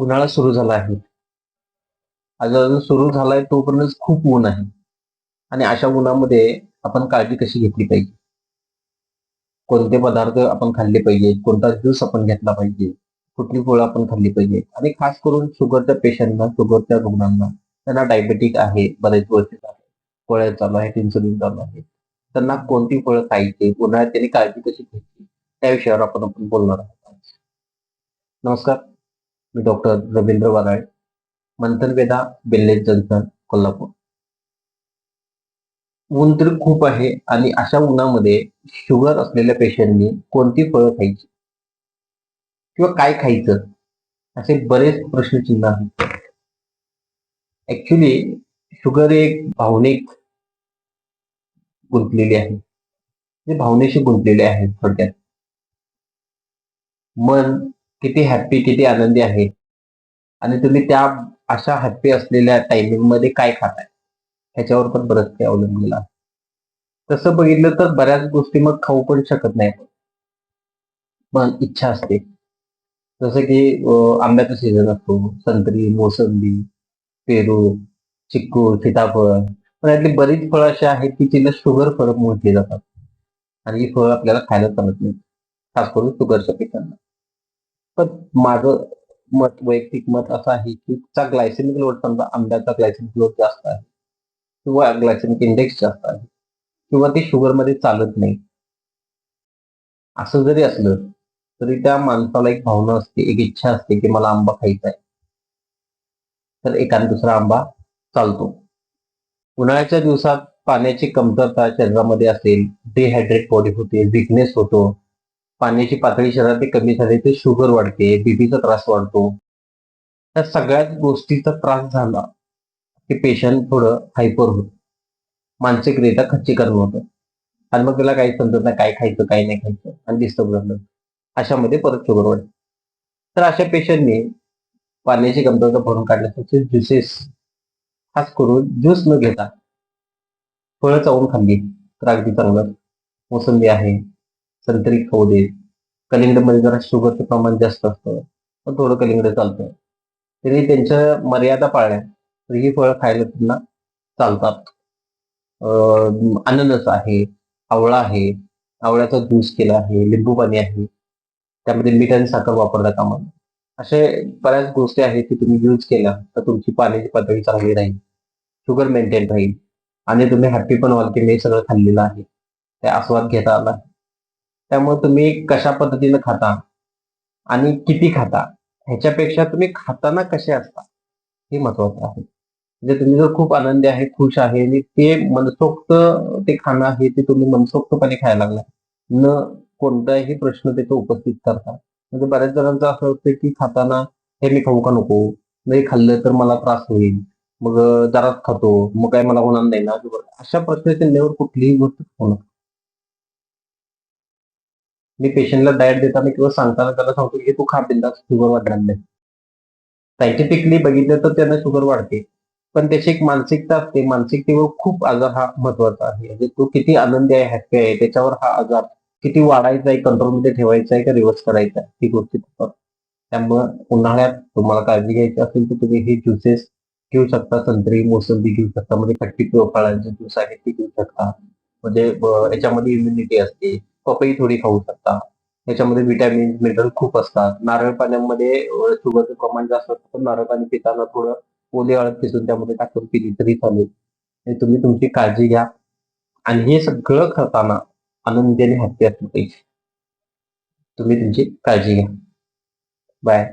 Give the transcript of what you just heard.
उन्हाळा सुरू झाला आहे. आज अजून सुरू झालाय तोपर्यंत खूप ऊन आहे. आणि अशा उन्हामध्ये आपण काळजी कशी घेतली पाहिजे? कोणते पदार्थ आपण खाल्ले पाहिजे? कोणता ज्यूस आपण घेतला पाहिजे? कुठली फळं आपण खाल्ली पाहिजे? आणि खास करून शुगरच्या पेशंटना शुगरच्या रुग्णांना त्यांना डायबेटिक आहे बरेच वर्ष आहे गोळ्या चालू आहेत इन्सुलिन चालू आहे. त्यांना कोणती फळं खायची? उन्हाळ्यात त्यांनी काळजी कशी घ्यायची? त्या विषयावर आपण आपण बोलणार आहोत नमस्कार. मी डॉक्टर रवींद्र वाराळे मंथन वेदा बेल्लेज जंक्शन कोल्हापूर. ऊन तर खूप आहे आणि अशा उन्हामध्ये शुगर असलेल्या पेशंटनी कोणती फळं खायची? किंवा काय खायचं? असे बरेच प्रश्नचिन्ह आहेत. ऍक्च्युली शुगर एक भावनिक गुंतलेली आहे. जे भावनेशी गुंतलेले आहे थोडक्यात. मन किती हॅप्पी किती आनंदी आहे. आणि तुम्ही त्या अशा हॅप्पी असलेल्या टायमिंगमध्ये काय खाताय? ह्याच्यावर पण बरंच काही अवलंबलेलं आहे. तसं बघितलं तर बऱ्याच गोष्टी मग खाऊ पण शकत नाही पण इच्छा असते. जसं की आंब्याचा सीझन असतो. संत्री मोसंबी पेरू चिक्कू सीताफळ. पण यातली बरीच फळं अशी आहेत की तिला शुगर फरक मोठली जातात. आणि ही फळं आपल्याला खायला चालत नाही खास करून शुगरच्या पिकांना. पण माझं मत वैयक्तिक मत असं आहे की चा ग्लायसेमिक लोड समजा आंब्याचा ग्लायसेमिक लोड जास्त आहे किंवा ग्लायसेमिक इंडेक्स जास्त आहे किंवा ते शुगरमध्ये चालत नाही. असं जरी असलं तरी त्या माणसाला एक भावना असते एक इच्छा असते की मला आंबा खायचा आहे. तर एकाने दुसरा आंबा चालतो. उन्हाळ्याच्या दिवसात पाण्याची कमतरता शरीरामध्ये असेल डिहायड्रेट बॉडी होते विकनेस होतो. पाण्याची पातळी शरीरात कमी झाली तर शुगर वाढते बीपीचा त्रास वाढतो. त्या सगळ्याच गोष्टीचा त्रास झाला की पेशंट थोडं हायपर होत. मानसिकरित्या खच्चीकरण होतं. आणि मग त्याला काही समजत नाही काय खायचं काय नाही खायचं आणि डिस्टर्ब झालं. अशामध्ये परत शुगर वाढते तर अशा पेशंटने पाण्याची कमतरता भरून काढण्यासाठी ज्युसेस खास करून ज्यूस न घेता फळं चावून खाल्ली. तर अगदी चांगलं. मोसंबी आहे संत्री खाऊ दे. कलिंगडमध्ये जरा शुगरचं प्रमाण जास्त असतं. पण थोडं कलिंगड चालतं तरी त्यांच्या मर्यादा पाळल्या. तर ही फळं खायला त्यांना चालतात. अननस आहे आवळा आहे आवळ्याचा ज्यूस केला आहे लिंबू पाणी आहे. त्यामध्ये मीठ आणि साखर वापरता कामा असे बऱ्याच गोष्टी आहेत की तुम्ही यूज केल्या तर तुमची पाण्याची पातळी चांगली राहील. शुगर मेंटेन राहील. आणि तुम्ही हॅप्पी पण व्हाल की मी हे सगळं खाल्लेलं आहे. ते आस्वाद घेता आला. त्यामुळे तुम्ही कशा पद्धतीनं खाता आणि किती खाता ह्याच्यापेक्षा तुम्ही खाताना कसे असता हे महत्वाचं आहे. म्हणजे तुम्ही जर खूप आनंदी आहे खुश आहे आणि ते मनसोक्त ते खाणं आहे ते तुम्ही मनसोक्तपणे खायला लागला न कोणताही प्रश्न तिथे उपस्थित करता. म्हणजे बऱ्याच जणांचं असं होतं की खाताना हे मी खाऊ का नको? नाही खाल्लं तर मला त्रास होईल. मग अं, जराच खातो. मग काय मला होणार नाही ना? अशा प्रश्नाच्या कुठलीही गोष्ट होणार. मी पेशंटला डाएट देताना किंवा सांगताना त्याला सांगतो की तू खा बिंदास शुगर वाढणार नाही. सायंटिफिकली बघितलं तर त्यांना शुगर वाढते. पण त्याची एक मानसिकता असते. मानसिकतेवर खूप आजार हा महत्त्वाचा आहे. म्हणजे तो किती आनंदी आहे हॅप्पी आहे त्याच्यावर हा आजार किती वाढायचा आहे कंट्रोलमध्ये ठेवायचा आहे का रिव्हर्स करायचा आहे ही गोष्टी त्यामुळं उन्हाळ्यात तुम्हाला काळजी घ्यायची असेल तर तुम्ही हे ज्युसेस घेऊ शकता. संत्री मोसंबी घेऊ शकता. म्हणजे खट्टी फळांचे ज्यूस आहेत ते घेऊ शकता. म्हणजे याच्यामध्ये इम्युनिटी असते. पपई थोडी खाऊ शकता. याच्यामध्ये विटॅमिन मिनरल खूप असतात. नारळ पाण्यामध्ये शुगरचं प्रमाण जास्त असतं पण नारळ पाणी पिताना थोडं ओले हळद पिसून त्यामध्ये टाकून पिली तरी चालेल. तुम्ही तुमची काळजी घ्या. आणि हे सगळं करताना आनंदी हॅपी असलं पाहिजे. तुम्ही तुमची काळजी घ्या. बाय